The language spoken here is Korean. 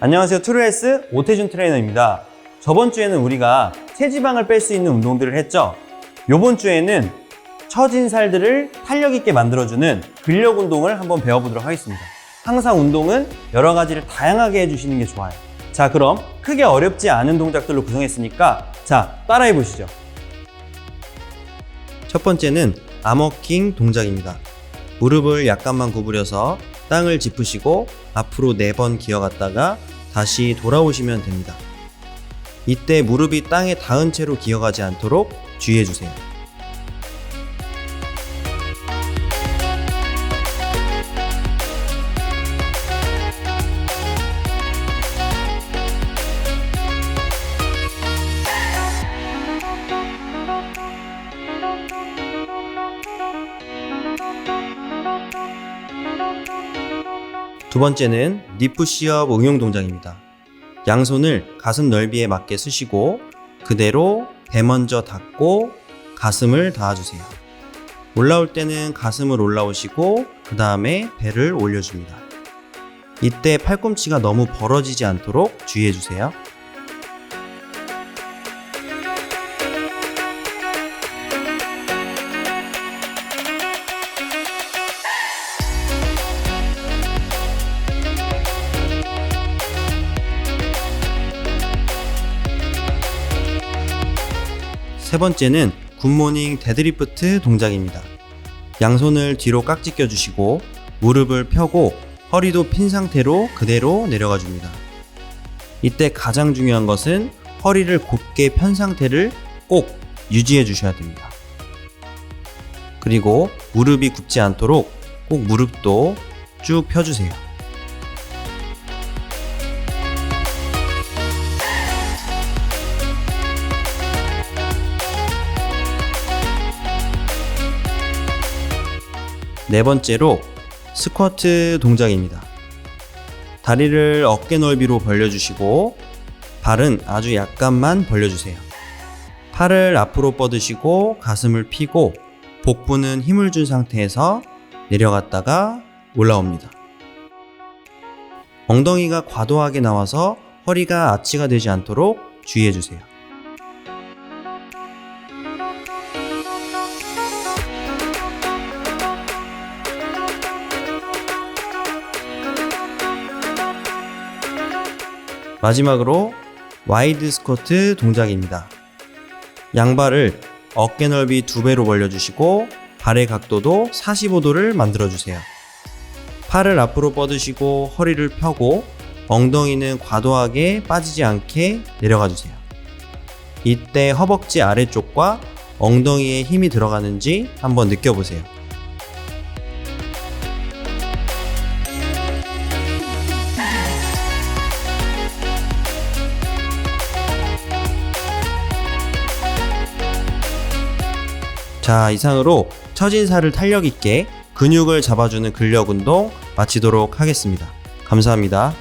안녕하세요. 트루헬스 오태준 트레이너입니다. 저번 주에는 우리가 체지방을 뺄 수 있는 운동들을 했죠. 요번 주에는 처진 살들을 탄력 있게 만들어주는 근력 운동을 한번 배워보도록 하겠습니다. 항상 운동은 여러 가지를 다양하게 해주시는 게 좋아요. 자, 그럼 크게 어렵지 않은 동작들로 구성했으니까 자, 따라해 보시죠. 첫 번째는 암워킹 동작입니다. 무릎을 약간만 구부려서 땅을 짚으시고 앞으로 4번 기어갔다가 다시 돌아오시면 됩니다. 이때 무릎이 땅에 닿은 채로 기어가지 않도록 주의해 주세요. 두 번째는 니푸시업 응용 동작입니다. 양손을 가슴 넓이에 맞게 쓰시고 그대로 배 먼저 닿고 가슴을 닿아주세요. 올라올 때는 가슴을 올라오시고 그 다음에 배를 올려줍니다. 이때 팔꿈치가 너무 벌어지지 않도록 주의해주세요. 세 번째는 굿모닝 데드리프트 동작입니다. 양손을 뒤로 깍지 껴주시고 무릎을 펴고 허리도 핀 상태로 그대로 내려가 줍니다. 이때 가장 중요한 것은 허리를 곧게 편 상태를 꼭 유지해 주셔야 됩니다. 그리고 무릎이 굽지 않도록 꼭 무릎도 쭉 펴주세요. 네 번째로 스쿼트 동작입니다. 다리를 어깨 넓이로 벌려주시고 발은 아주 약간만 벌려주세요. 팔을 앞으로 뻗으시고 가슴을 펴고 복부는 힘을 준 상태에서 내려갔다가 올라옵니다. 엉덩이가 과도하게 나와서 허리가 아치가 되지 않도록 주의해 주세요. 마지막으로 와이드 스쿼트 동작입니다. 양발을 어깨 넓이 두 배로 벌려주시고 발의 각도도 45도를 만들어주세요. 팔을 앞으로 뻗으시고 허리를 펴고 엉덩이는 과도하게 빠지지 않게 내려가 주세요. 이때 허벅지 아래쪽과 엉덩이에 힘이 들어가는지 한번 느껴보세요. 자, 이상으로 처진 살을 탄력 있게 근육을 잡아주는 근력 운동 마치도록 하겠습니다. 감사합니다.